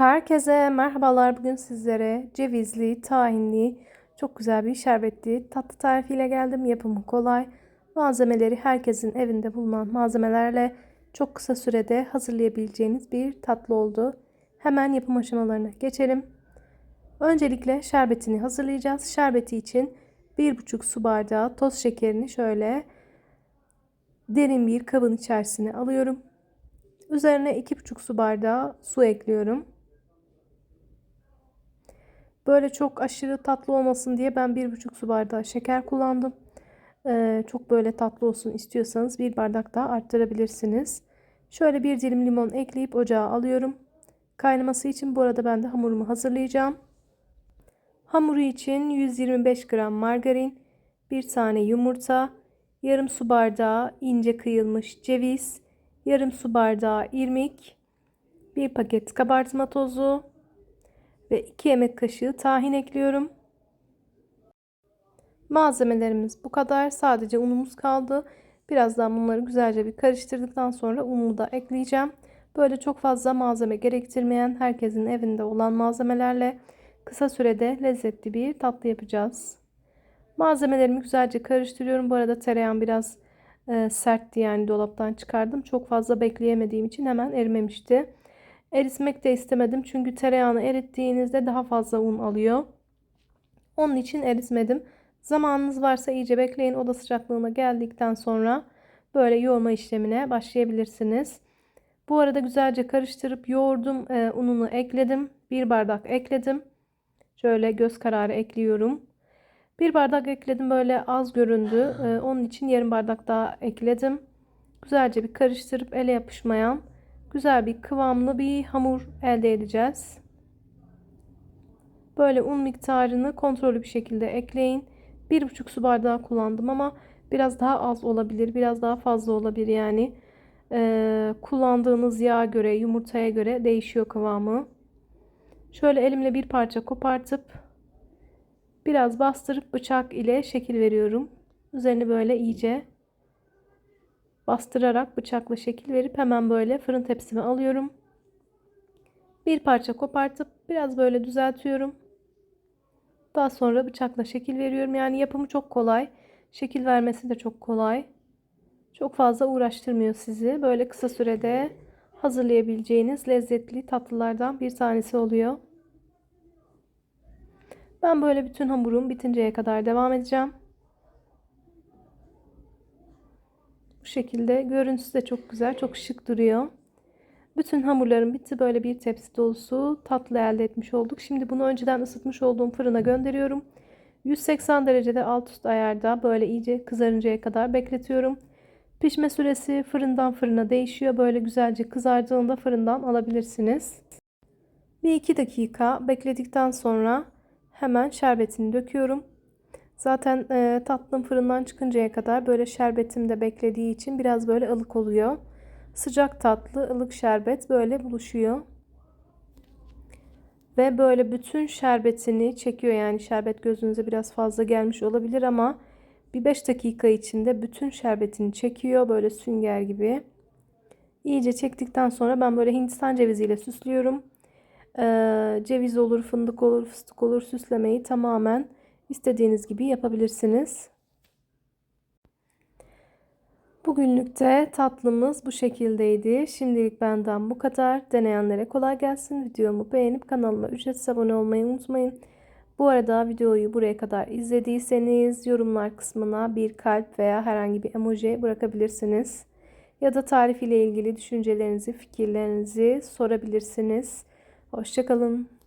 Herkese merhabalar. Bugün sizlere cevizli, tahinli, çok güzel bir şerbetli tatlı tarifiyle geldim. Yapımı kolay. Malzemeleri herkesin evinde bulunan malzemelerle çok kısa sürede hazırlayabileceğiniz bir tatlı oldu. Hemen yapım aşamalarına geçelim. Öncelikle şerbetini hazırlayacağız. Şerbeti için 1,5 su bardağı toz şekerini şöyle derin bir kabın içerisine alıyorum. Üzerine 2,5 su bardağı su ekliyorum. Böyle çok aşırı tatlı olmasın diye ben 1,5 su bardağı şeker kullandım. Ee, çok böyle tatlı olsun istiyorsanız bir bardak daha arttırabilirsiniz. Şöyle bir dilim limon ekleyip ocağa alıyorum. Kaynaması için bu arada ben de hamurumu hazırlayacağım. Hamuru için 125 gram margarin, bir tane yumurta, yarım su bardağı ince kıyılmış ceviz, yarım su bardağı irmik, bir paket kabartma tozu, ve 2 yemek kaşığı tahin ekliyorum. Malzemelerimiz bu kadar. Sadece unumuz kaldı. Birazdan bunları güzelce bir karıştırdıktan sonra unumu da ekleyeceğim. Böyle çok fazla malzeme gerektirmeyen herkesin evinde olan malzemelerle kısa sürede lezzetli bir tatlı yapacağız. Malzemelerimi güzelce karıştırıyorum. Bu arada tereyağım biraz e, sertti yani dolaptan çıkardım. Çok fazla bekleyemediğim için hemen erimemişti. Eritmek de istemedim çünkü tereyağını erittiğinizde daha fazla un alıyor. Onun için eritmedim. Zamanınız varsa iyice bekleyin. Oda sıcaklığına geldikten sonra böyle yoğurma işlemine başlayabilirsiniz. Bu arada güzelce karıştırıp yoğurdum. E, ununu ekledim. Bir bardak ekledim. Şöyle göz kararı ekliyorum. Bir bardak ekledim böyle az göründü. E, onun için yarım bardak daha ekledim. Güzelce bir karıştırıp ele yapışmayan güzel bir kıvamlı bir hamur elde edeceğiz. Böyle un miktarını kontrollü bir şekilde ekleyin. 1,5 su bardağı kullandım ama biraz daha az olabilir. Biraz daha fazla olabilir yani. Ee, kullandığınız yağa göre, yumurtaya göre değişiyor kıvamı. Şöyle elimle bir parça kopartıp biraz bastırıp bıçak ile şekil veriyorum. Üzerini böyle iyice bastırarak bıçakla şekil verip hemen böyle fırın tepsime alıyorum. Bir parça kopartıp biraz böyle düzeltiyorum. Daha sonra bıçakla şekil veriyorum. Yani yapımı çok kolay. Şekil vermesi de çok kolay. Çok fazla uğraştırmıyor sizi. Böyle kısa sürede hazırlayabileceğiniz lezzetli tatlılardan bir tanesi oluyor. Ben böyle bütün hamurum bitinceye kadar devam edeceğim. Bu şekilde görüntüsü de çok güzel, çok şık duruyor. Bütün hamurlarım bitti. Böyle bir tepsi dolusu tatlı elde etmiş olduk. Şimdi bunu önceden ısıtmış olduğum fırına gönderiyorum. 180 derecede alt üst ayarda böyle iyice kızarıncaya kadar bekletiyorum. Pişme süresi fırından fırına değişiyor. Böyle güzelce kızardığında fırından alabilirsiniz. Bir iki dakika bekledikten sonra hemen şerbetini döküyorum. Zaten e, tatlım fırından çıkıncaya kadar böyle şerbetim de beklediği için biraz böyle ılık oluyor. Sıcak tatlı, ılık şerbet böyle buluşuyor. Ve böyle bütün şerbetini çekiyor. Yani şerbet gözünüze biraz fazla gelmiş olabilir ama bir 5 dakika içinde bütün şerbetini çekiyor. Böyle sünger gibi. İyice çektikten sonra ben böyle hindistan ceviziyle süslüyorum. Ee, ceviz olur, fındık olur, fıstık olur süslemeyi tamamen istediğiniz gibi yapabilirsiniz. Bugünlük de tatlımız bu şekildeydi. Şimdilik benden bu kadar. Deneyenlere kolay gelsin. Videomu beğenip kanalıma ücretsiz abone olmayı unutmayın. Bu arada videoyu buraya kadar izlediyseniz yorumlar kısmına bir kalp veya herhangi bir emoji bırakabilirsiniz. Ya da tarif ile ilgili düşüncelerinizi, fikirlerinizi sorabilirsiniz. Hoşçakalın.